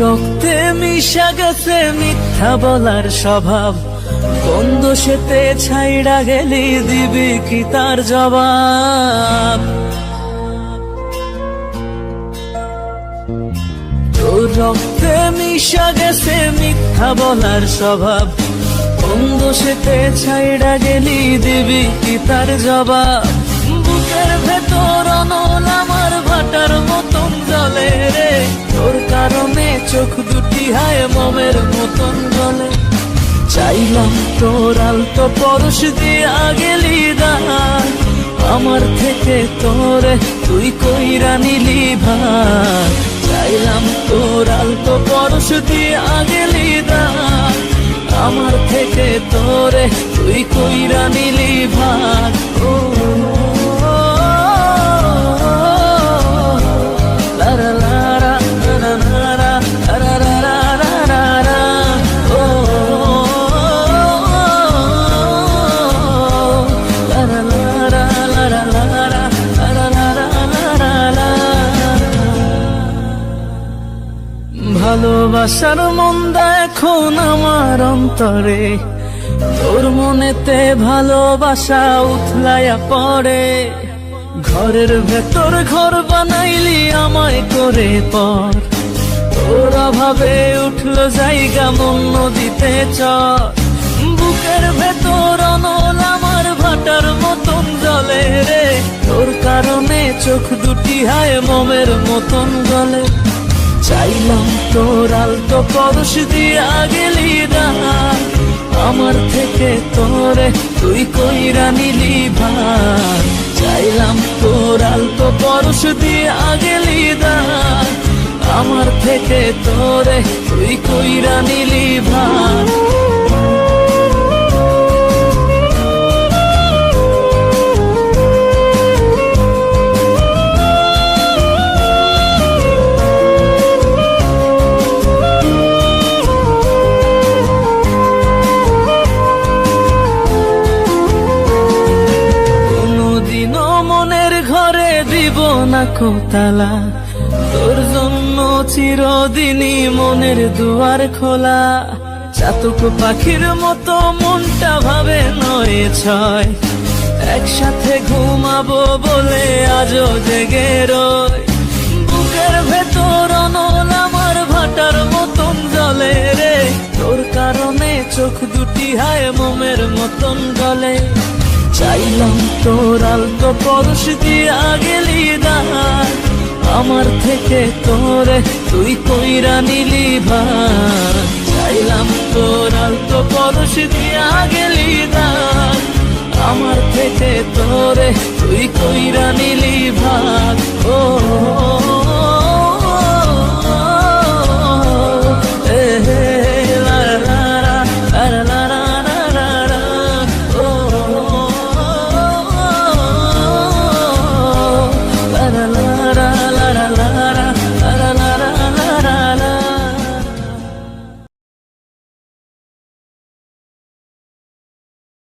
রক্তে মিশা গেছে মিথ্যা বলার স্বভাব। বন্ধ সেতে ছাইড়া গেলি দিবি কি তার জবাব? রক্তে মিশা গেছে মিথ্যা বলার স্বভাব। বন্ধ সেতে ছাইড়া গেলি দিবি কি তার জবাব? চোখ দুটি হায় মমের মতন জলে চাইলাম তোর আলতো পরশ দিয়া গেলি দান আমার থেকে তোরে তুই কইরা নিলি ভাই চাইলাম তোর আলতো পরশ দিয়া গেলি দান আমার থেকে তোরে তুই কইরা নিলি ভাগ ভালোবাসার মন্দা এখন আমার অন্তরে। তোর মনেতে ভালোবাসা উথলাইয়া পড়ে। ঘরের ভেতর ঘর বানাইলি আমায় করে পর। তোর অভাবে উঠল জায়গা মন নদীতে চর। বুকের ভেতর অনল আমার ভাটার মতন জলে রে। তোর কারণে চোখ দুটি হায় মমের মতন গলে চাইলাম তোর আলতো পরশ দিয়া গেলি আমার থেকে তোরে তুই কইরা নিলি ভার চাইলাম তোর আলতো পরশ দিয়া গেলি আমার থেকে তোরে তুই কইরা নিলি ভাই দিব না কোতালা। তোর জন্য চিরদিনই মনের দুয়ার খোলা। চাতক পাখির মতো মনটা ভাবে নয় ছয়। একসাথে ঘুমাবো বলে আজও জেগে রয় বুকের ভেতর অনল আমার ভাটার মতন জলে রে। তোর কারণে চোখ দুটি হায় মোমের মতন গলে। চাইলাম তোর আলতো পরশ দিয়া গেলি দাঁড় আমার থেকে তোরে তুই কইরা নিলি চাইলাম তোর আলতো পরশ দিয়া গেলি দাঁড় আমার থেকে তোরে তুই কইরা নিলি